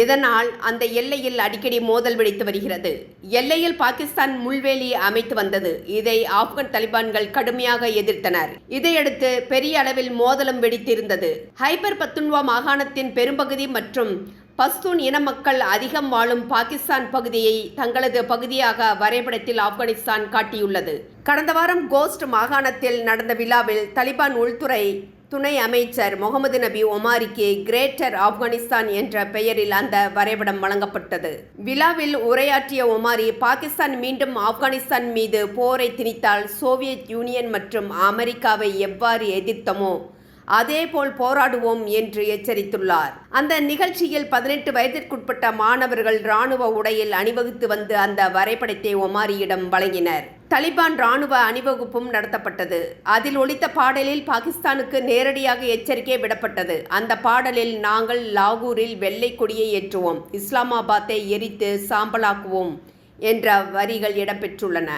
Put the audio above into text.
இதனால் அந்த எல்லையில் அடிக்கடி மோதல் வெடித்து வருகிறது. எல்லையில் பாகிஸ்தான் முள்வேலி அமைத்து வந்தது. இதை ஆப்கன் தலிபான்கள் கடுமையாக எதிர்த்தனர். இதையடுத்து பெரிய அளவில் மோதலும் வெடித்திருந்தது. ஹைபர் பத்துன்வா மாகாணத்தின் பெரும்பகுதி மற்றும் பஸ்தூன் இன மக்கள் அதிகம் வாழும் பாகிஸ்தான் பகுதியை தங்களது பகுதியாக வரைபடத்தில் ஆப்கானிஸ்தான் காட்டியுள்ளது. கடந்த வாரம் கோஸ்ட் மாகாணத்தில் நடந்த விழாவில் தலிபான் உள்துறை துணை அமைச்சர் முகமது நபி ஒமாரிக்கு கிரேட்டர் ஆப்கானிஸ்தான் என்ற பெயரில் அந்த வரைபடம் வழங்கப்பட்டது. விழாவில் உரையாற்றிய ஒமாரி பாகிஸ்தான் மீண்டும் ஆப்கானிஸ்தான் மீது போரை திணித்தால் சோவியத் யூனியன் மற்றும் அமெரிக்காவை எவ்வாறு எதிர்த்தமோ அதேபோல் போராடுவோம் என்று எச்சரித்துள்ளார். அந்த நிகழ்ச்சியில் பதினெட்டு வயதிற்குட்பட்ட மாணவர்கள் ராணுவ உடையில் அணிவகுத்து வந்து அந்த வரைபடத்தை ஒமாரியிடம் வழங்கினர். தலிபான் ராணுவ அணிவகுப்பும் நடத்தப்பட்டது. அதில் ஒலித்த பாடலில் பாகிஸ்தானுக்கு நேரடியாக எச்சரிக்கை விடப்பட்டது. அந்த பாடலில் நாங்கள் லாகூரில் வெள்ளை கொடியை ஏற்றுவோம் இஸ்லாமாபாத்தை எரித்து சாம்பலாக்குவோம் என்ற வரிகள் இடம்பெற்றுள்ளன.